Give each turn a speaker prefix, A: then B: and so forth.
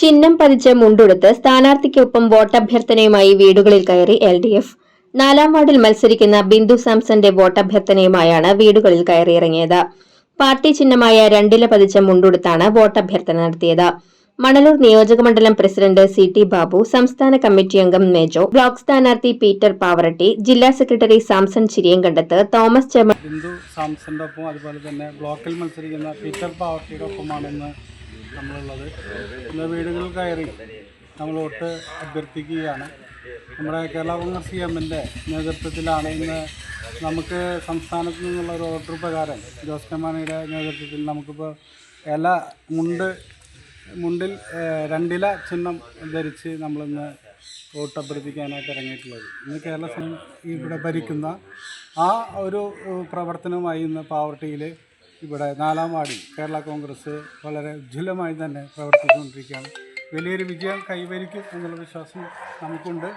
A: ചിഹ്നം പതിച്ച് മുണ്ടുടുത്ത് സ്ഥാനാർത്ഥിക്കൊപ്പം വോട്ടഭ്യർത്ഥനയുമായി വീടുകളിൽ കയറി എൽ ഡി എഫ്. നാലാം വാർഡിൽ മത്സരിക്കുന്ന ബിന്ദു സാംസന്റെ വോട്ടഭ്യർത്ഥനയുമായാണ് വീടുകളിൽ കയറിയിറങ്ങിയത്. പാർട്ടി ചിഹ്നമായ രണ്ടില പതിച്ച മുണ്ടുടുത്താണ് വോട്ടഭ്യർത്ഥന നടത്തിയത്. മണലൂർ നിയോജകമണ്ഡലം പ്രസിഡന്റ് സി ടി ബാബു സംസ്ഥാന കമ്മിറ്റി അംഗം മേജോ ബ്ലോക്ക് സ്ഥാനാർത്ഥി പീറ്റർ പാവറട്ടി ജില്ലാ secretary Samson Chiriyankandath Thomas Chemma
B: Bindu സാംസന്റെ ഒപ്പം അതുപോലെ തന്നെ ബ്ലോക്കിൽ മത്സരിക്കുന്ന പീറ്റർ പാവറട്ടിയുടെ ഒപ്പമാണ് ഇന്ന് നമ്മളുള്ളത്. ഇന്ന് വീടുകളിൽ കയറി നമ്മൾ വോട്ട് അഭ്യർത്ഥിക്കുകയാണ്. നമ്മുടെ കേരള കോൺഗ്രസ് എമ്മിന്റെ നേതൃത്വത്തിലാണ് ഇന്ന് നമുക്ക് സംസ്ഥാനത്ത് നിന്നുള്ള ഒരു ഓർഡർ പ്രകാരം ജോസ് കെ മാണിയുടെ നേതൃത്വത്തിൽ നമുക്കിപ്പോൾ ഇല മുണ്ട് മുണ്ടിൽ രണ്ടില ചിഹ്നം ധരിച്ച് നമ്മളിന്ന് വോട്ട് അഭ്യർത്ഥിക്കാനായിട്ട് ഇറങ്ങിയിട്ടുള്ളത്. ഇന്ന് കേരള ഇവിടെ ഭരിക്കുന്ന ആ ഒരു പ്രവർത്തനവുമായി ഇന്ന് പാവർട്ടിയിൽ ഇവിടെ നാലാം വാർഡിൽ കേരള കോൺഗ്രസ് വളരെ ഉജ്ജ്വലമായി തന്നെ പ്രവർത്തിച്ചുകൊണ്ടിരിക്കുകയാണ്. വലിയൊരു വിജയം കൈവരിക്കും എന്നുള്ള വിശ്വാസം നമുക്കുണ്ട്.